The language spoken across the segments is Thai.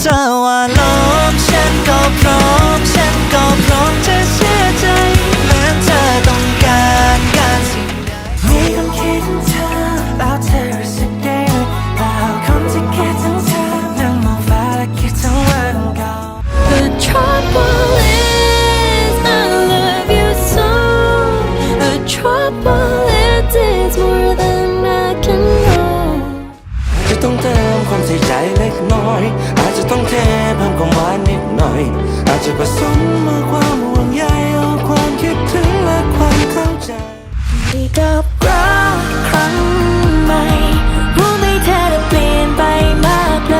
So 了 ความใส่ใจเล็กน้อย อาจจะต้องแค่เพิ่มความหวานนิดหน่อย อาจจะผสมมาความห่วงใยเอาความคิดถึงและความเข้าใจดีกับรักครั้งใหม่รู้ไหมเธอได้เปลี่ยนไปมากเล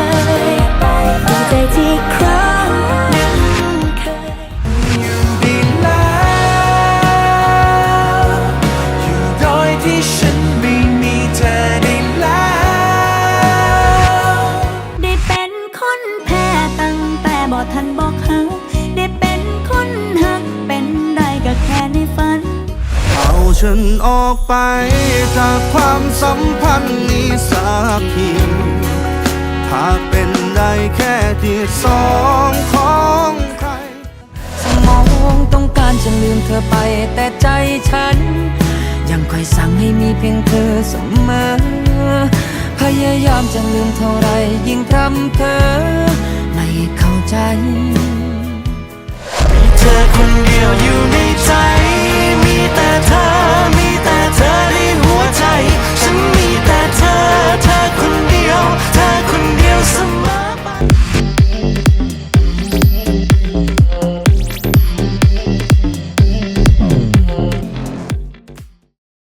ยดีใจที่ครั้งนั้นเคยอยู่ดีแล้วอยู่ด้อยที่ฉัน บอกทันบอกเขาได้เป็นคนหักเป็นได้ก็แค่ในฝัน เอาฉันออกไปจากความสัมพันธ์นี้สักทีหากเป็นได้แค่ที่สองของใคร สมองต้องการจะลืมเธอไป แต่ใจฉัน ยังคอยสั่งให้มีเพียงเธอเสมอ พยายามจะลืมเท่าไรยิ่งพร่ำเธอไม่เข้า ใจมีเธอคนเดียวอยู่ใน